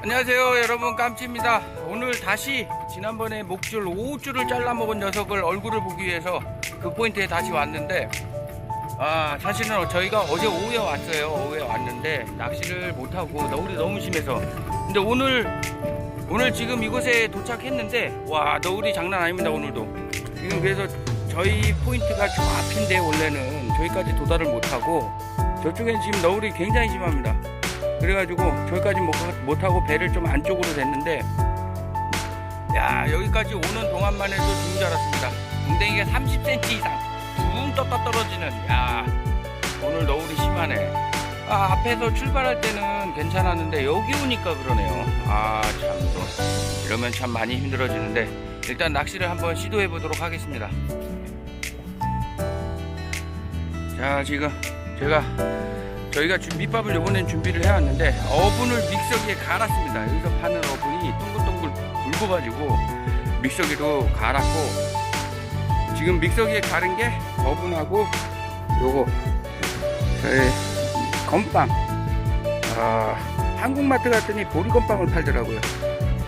안녕하세요 여러분. 깜치입니다. 오늘 다시 지난번에 목줄 5줄을 잘라 먹은 녀석을 얼굴을 보기 위해서 그 포인트에 다시 왔는데 아 사실은 저희가 어제 오후에 왔어요. 오후에 왔는데 낚시를 못하고 너울이 너무 심해서. 근데 오늘 오늘 지금 이곳에 도착했는데 와 너울이 장난 아닙니다 오늘도. 지금 그래서 저희 포인트가 저 앞인데 원래는 저기까지 도달을 못하고 저쪽엔 지금 너울이 굉장히 심합니다 그래가지고 저기까지 못, 못하고 배를 좀 안쪽으로 댔는데 야 여기까지 오는 동안만 해도 죽은 줄 알았습니다. 웅댕이가 30cm 이상 붕 떴다 떨어지는 야 오늘 너울이 심하네. 아 앞에서 출발할 때는 괜찮았는데 여기 오니까 그러네요. 아참 또 이러면 참 많이 힘들어지는데 일단 낚시를 한번 시도해 보도록 하겠습니다. 자 지금 제가 저희가 주- 밑밥을 요번엔 준비를 해왔는데 어분을 믹서기에 갈았습니다. 여기서 파는 어분이 동글동글 굵어가지고 믹서기로 갈았고 지금 믹서기에 갈은 게 어분하고 요거 저희 건빵 아, 한국마트 갔더니 보리건빵을 팔더라고요.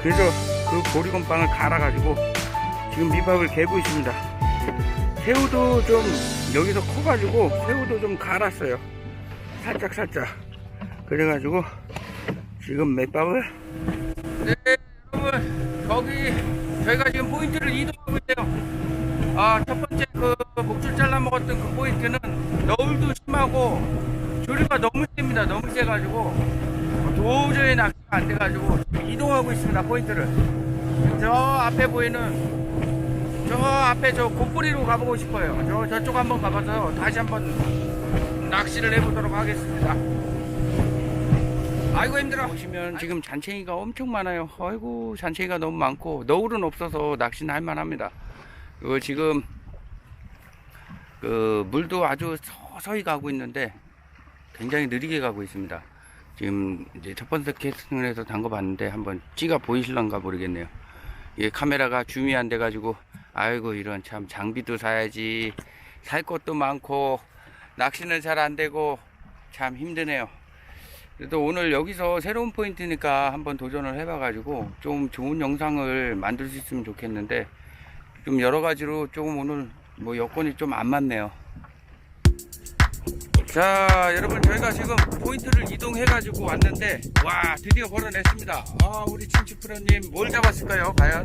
그래서 그 보리건빵을 갈아가지고 지금 밑밥을 개고 있습니다. 새우도 좀 여기서 커가지고 새우도 좀 갈았어요. 살짝 살짝. 그래가지고 지금 맷밥을 네 여러분 거기 저희가 지금 포인트를 이동하고 있어요. 아 첫 번째 그 목줄 잘라 먹었던 그 포인트는 너울도 심하고 조류가 너무 셉니다. 너무 세가지고 도저히 낚시가 안 돼가지고 이동하고 있습니다 포인트를. 저 앞에 보이는 저 앞에 저 곱뿌리로 가보고 싶어요. 저 저쪽 한번 가봐서 다시 한번 낚시를 해보도록 하겠습니다. 아이고 힘들어. 보시면 지금 잔챙이가 엄청 많아요. 아이고 잔챙이가 너무 많고 너울은 없어서 낚시는 할만합니다. 그 지금 그 물도 아주 서서히 가고 있는데 굉장히 느리게 가고 있습니다. 지금 이제 첫 번째 캐스팅을 해서 담궈 봤는데 한번 찌가 보이실런가 모르겠네요. 이게 카메라가 줌이 안 돼 가지고 아이고 이런 참 장비도 사야지 살 것도 많고 낚시는 잘 안 되고 참 힘드네요. 그래도 오늘 여기서 새로운 포인트니까 한번 도전을 해봐 가지고 좀 좋은 영상을 만들 수 있으면 좋겠는데 좀 여러 가지로 조금 오늘 뭐 여건이 좀 안 맞네요. 자 여러분 저희가 지금 포인트를 이동해 가지고 왔는데 와 드디어 걸어냈습니다. 아 우리 친추프로님 뭘 잡았을까요 과연?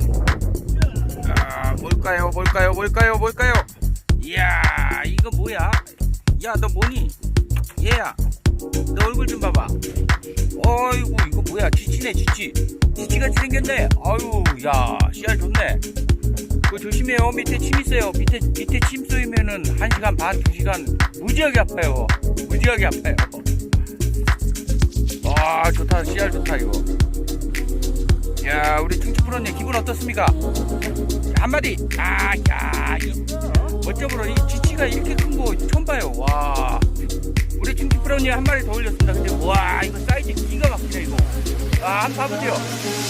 아 뭘까요 뭘까요 뭘까요 뭘까요? 이야 이거 뭐야? 야 너 뭐니? 얘야 너 얼굴 좀 봐봐. 어이구 이거 뭐야? 쥐치네 쥐치. 쥐치같이 생겼네. 아유 야 씨알 좋네. 그거 조심해요. 밑에 침 있어요. 밑에 밑에 침 쏘이면은 한 시간 반두 시간 무지하게 아파요. 무지하게 아파요. 아 좋다. 씨알 좋다 이거 야 우리 충치 프로님 기분 어떻습니까? 한마디. 아야 어쩌므로 이 쥐치가 이렇게 큰 거 처음 봐요. 와. 우리 충치 프로님 한 마리 더 올렸습니다. 근데 와 이거 사이즈 기가 막히네 이거. 아 한번 봐보죠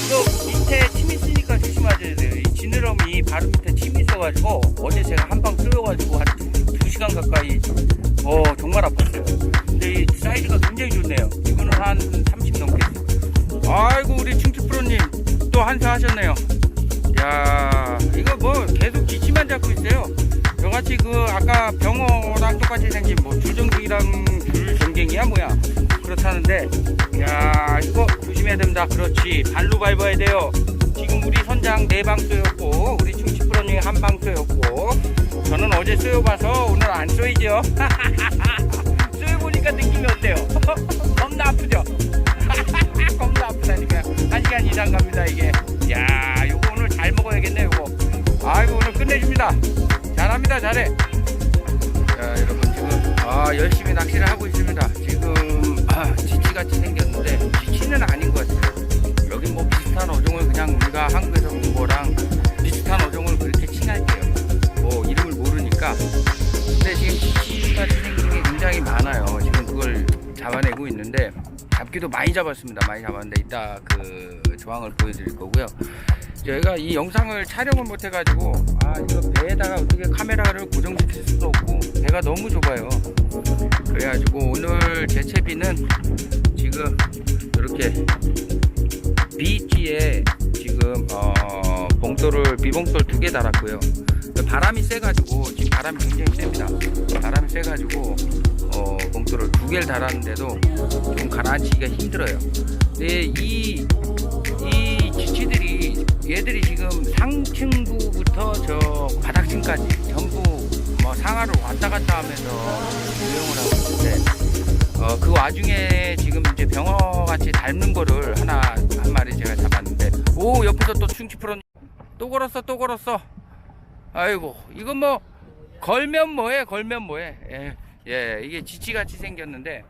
이거 밑에 침 있으니까 조심하셔야 돼요. 이 지느러미 바로 밑에 침이 있어가지고 어제 제가 한방 쏘여가지고 한두 시간 가까이 어 정말 아팠어요. 근데 이 사이즈가 굉장히 좋네요. 이거는 한 30 넘겠어 아이고 우리 충치 프로님 또 한사 하셨네요. 야 이거 뭐 계속 기치만 잡고 있어요. 저같이 그 아까 병어랑 똑같이 생긴 뭐 줄전갱이랑 줄전갱이야 뭐야. 그렇다는데 야 이거 조심해야 됩니다. 그렇지. 발로 밟아야 돼요. 지금 우리 선장 네방 쏘였고 우리 충치 프로님 한방 쏘였고 저는 어제 쏘여봐서 오늘 안 쏘이죠. 쏘여보니까 느낌이 어때요 잘합니다 잘해. 자 여러분 지금 아 열심히 낚시를 하고 있습니다. 지금 아 지치같이 생겼는데 지치는 아닌 것 같아요. 여기 뭐 비슷한 어종을 그냥 우리가 한국에서 본 거랑 비슷한 어종을 그렇게 칭할게요. 뭐 이름을 모르니까. 근데 지금 지치같이 생긴 게 굉장히 많아요. 지금 그걸 잡아내고 있는데 잡기도 많이 잡았습니다. 많이 잡았는데 이따 그 조항을 보여드릴 거고요 저희가 이 영상을 촬영을 못 해가지고 아 이거 배에다가 어떻게 카메라를 고정시킬 수도 없고 배가 너무 좁아요 그래가지고 오늘 제 채비는 지금 이렇게 B지에 지금 어, 봉돌을 비봉돌 두 개 달았고요. 바람이 세가지고 지금 바람이 굉장히 셉니다. 바람이 세가지고 어, 봉돌을 두 개를 달았는데도 좀 가라앉히기가 힘들어요. 근데 이, 이 얘들이 지금 상층부부터 저 바닥층까지 전부 뭐 상하를 왔다 갔다 하면서 유용을 하고 있는데 어, 그 와중에 지금 이제 병어 같이 닮는 거를 하나 한 마리 제가 잡았는데 오 옆에서 또 충치 프로 또 걸었어 또 걸었어. 아이고 이거 뭐 걸면 뭐해 걸면 뭐해. 예, 예 이게 지치같이 생겼는데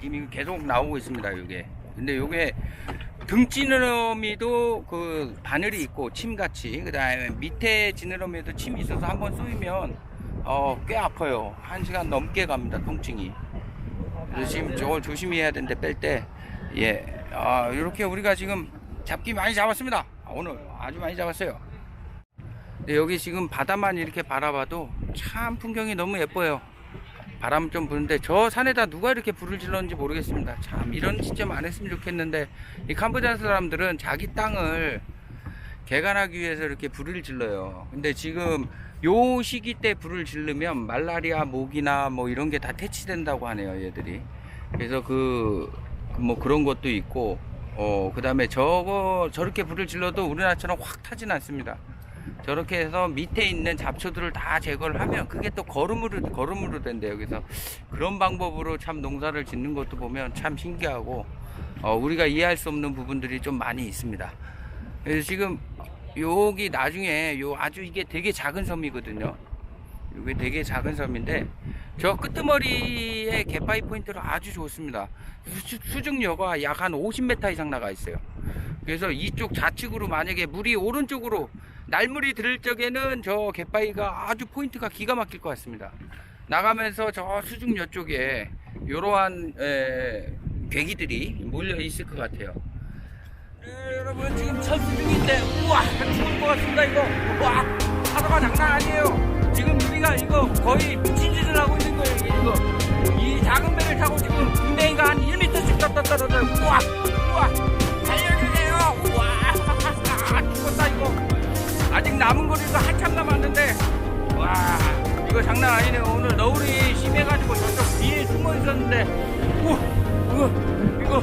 이거 계속 나오고 있습니다 이게. 근데 요게 등 지느러미도 그 바늘이 있고 침같이 그 다음에 밑에 지느러미에도 침이 있어서 한번 쏘이면 어, 꽤 아파요 한 시간 넘게 갑니다 통증이 그래서 지금 저걸 조심히 해야 되는데 뺄 때 예, 아, 이렇게 우리가 지금 잡기 많이 잡았습니다. 아, 오늘 아주 많이 잡았어요. 여기 지금 바다만 이렇게 바라봐도 참 풍경이 너무 예뻐요. 바람 좀 부는데 저 산에다 누가 이렇게 불을 질렀는지 모르겠습니다. 참 이런 시점 안 했으면 좋겠는데 이 캄보디아 사람들은 자기 땅을 개간하기 위해서 이렇게 불을 질러요. 근데 지금 요 시기 때 불을 지르면 말라리아, 모기나 뭐 이런 게 다 퇴치된다고 하네요, 얘들이. 그래서 그, 뭐 그런 것도 있고, 어, 그 다음에 저거, 저렇게 불을 질러도 우리나라처럼 확 타진 않습니다. 저렇게 해서 밑에 있는 잡초들을 다 제거를 하면 그게 또 거름으로, 거름으로 된대요. 그래서 그런 방법으로 참 농사를 짓는 것도 보면 참 신기하고, 어, 우리가 이해할 수 없는 부분들이 좀 많이 있습니다. 그래서 지금 여기 나중에 요 아주 이게 되게 작은 섬이거든요. 이게 되게 작은 섬인데 저 끄트머리의 갯바위 포인트로 아주 좋습니다. 수, 수중료가 약한 50m 이상 나가 있어요. 그래서 이쪽 좌측으로 만약에 물이 오른쪽으로 날물이 들을 적에는 저 갯바위가 아주 포인트가 기가 막힐 것 같습니다. 나가면서 저 수중료 쪽에 이러한 에, 괴기들이 몰려 있을 것 같아요. 네, 여러분 지금 철수 중인데 우와 죽을 것 같습니다 이거 우와 파도가 장난 아니에요 지금 우리가 이거 거의 미친 짓을 하고 있는 거예요 이거. 이 작은 배를 타고 지금 군대인가 한 1m씩 떴다 떨어져요 우와 우와. 살려주세요. 우와. 죽었다 이거. 아직 남은 거리가 한참 남았는데. 와 이거 장난 아니네요 오늘 너울이 심해가지고 저쪽 뒤에 숨어 있었는데. 우와 우와 이거.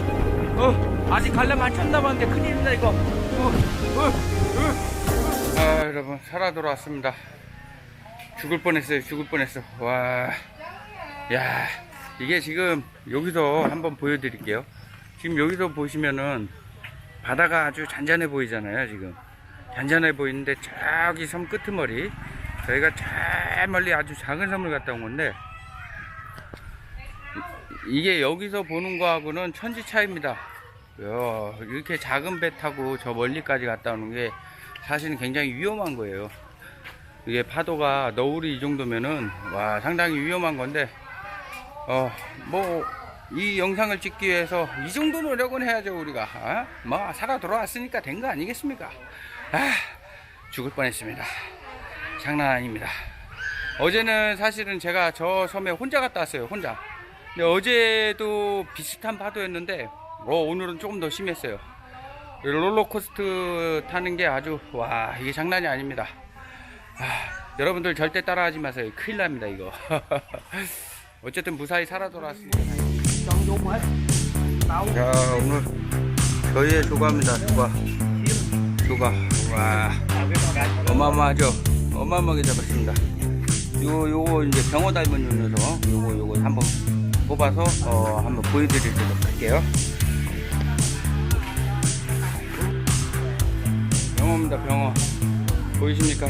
어 아직 가려면 한참 남았는데 큰일이다 이거. 어, 어, 어. 아 여러분 살아 돌아왔습니다 죽을 뻔했어요 죽을 뻔했어 와 야 이게 지금 여기서 한번 보여드릴게요 지금 여기서 보시면은 바다가 아주 잔잔해 보이잖아요 지금 잔잔해 보이는데 저기 섬 끄트머리 저희가 저 멀리 아주 작은 섬을 갔다 온 건데 이게 여기서 보는 거하고는 천지 차이입니다. 야, 이렇게 작은 배 타고 저 멀리까지 갔다 오는 게 사실은 굉장히 위험한 거예요. 이게 파도가 너울이 이 정도면은 와 상당히 위험한 건데 어 뭐 이 영상을 찍기 위해서 이 정도 노력은 해야죠 우리가 어? 뭐 살아 돌아왔으니까 된 거 아니겠습니까? 아 죽을 뻔했습니다. 장난 아닙니다. 어제는 사실은 제가 저 섬에 혼자 갔다 왔어요 혼자. 근데 어제도 비슷한 파도였는데 어, 오늘은 조금 더 심했어요. 롤러코스터 타는 게 아주 와 이게 장난이 아닙니다. 아, 여러분들 절대 따라하지 마세요. 큰일 납니다 이거. 어쨌든 무사히 살아 돌아왔습니다. 자 오늘 저희의 조과입니다. 조과. 조과. 와 어마어마하죠. 어마어마하게 잡았습니다. 요 요거 이제 병어 닮은 요 녀석. 요거 요거 한번 뽑아서 어, 한번 보여드리도록 할게요. 병어입니다, 병어. 보이십니까?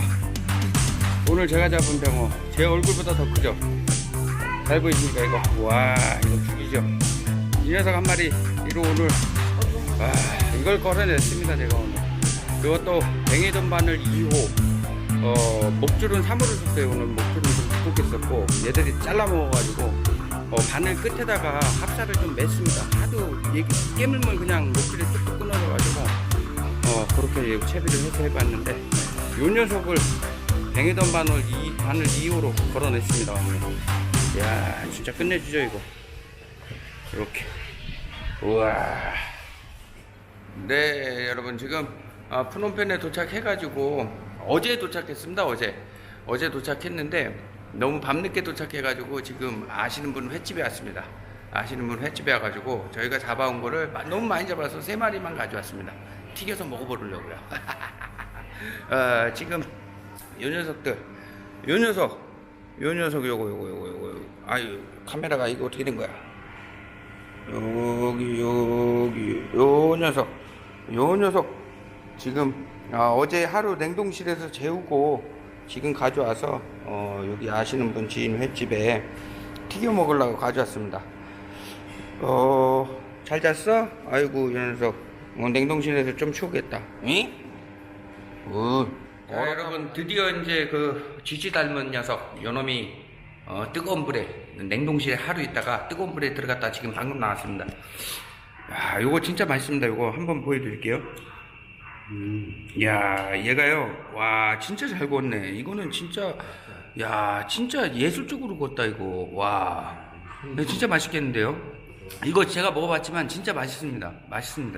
오늘 제가 잡은 병어. 제 얼굴보다 더 크죠? 잘 보이십니까, 이거? 와, 이거 죽이죠? 이 녀석 한 마리, 이로 오늘, 와, 이걸 걸어냈습니다, 제가 오늘. 그것도 뱅이전 바늘 2호. 어, 목줄은 3호를 썼어요. 오늘 목줄은 좀 두껍겠었고, 얘들이 잘라 먹어가지고, 어, 바늘 끝에다가 합사를 좀 맸습니다. 하도 얘기, 깨물면 그냥 목줄이 뚝뚝 끊어져가지고, 어, 그렇게 채비를 해서 해봤는데, 요 녀석을 뱅이던 바늘 2, 바늘 2호로 걸어냈습니다. 이야, 진짜 끝내주죠, 이거. 이렇게. 우와. 네, 여러분 지금 아, 프놈펜에 도착해가지고 어제 도착했습니다. 어제 어제 도착했는데 너무 밤늦게 도착해가지고 지금 아시는 분 횟집에 왔습니다. 아시는 분 횟집에 와가지고 저희가 잡아온 거를 마- 너무 많이 잡아서 세 마리만 가져왔습니다. 튀겨서 먹어보려고요. 어, 지금 요 녀석들, 요 녀석, 요 녀석 요거 요거 요거 요거. 아유 카메라가 이거 어떻게 된 거야? 여기 여기 요 녀석 요 녀석 지금 아, 어제 하루 냉동실에서 재우고 지금 가져와서 어, 여기 아시는 분 지인 횟집에 튀겨 먹으려고 가져왔습니다. 어, 잘 잤어? 아이고 이 녀석 어, 냉동실에서 좀 치우겠다. 응? 어. 자, 여러분 드디어 이제 그 쥐쥐 닮은 녀석 요놈이 어, 뜨거운 불에 냉동실에 하루 있다가 뜨거운 불에 들어갔다 지금 방금 나왔습니다. 야, 요거 진짜 맛있습니다. 요거 한번 보여드릴게요. 음, 야, 얘가요. 와, 진짜 잘 구웠네. 이거는 진짜, 야, 진짜 예술적으로 구웠다 이거. 와, 진짜 맛있겠는데요? 이거 제가 먹어봤지만 진짜 맛있습니다. 맛있습니다.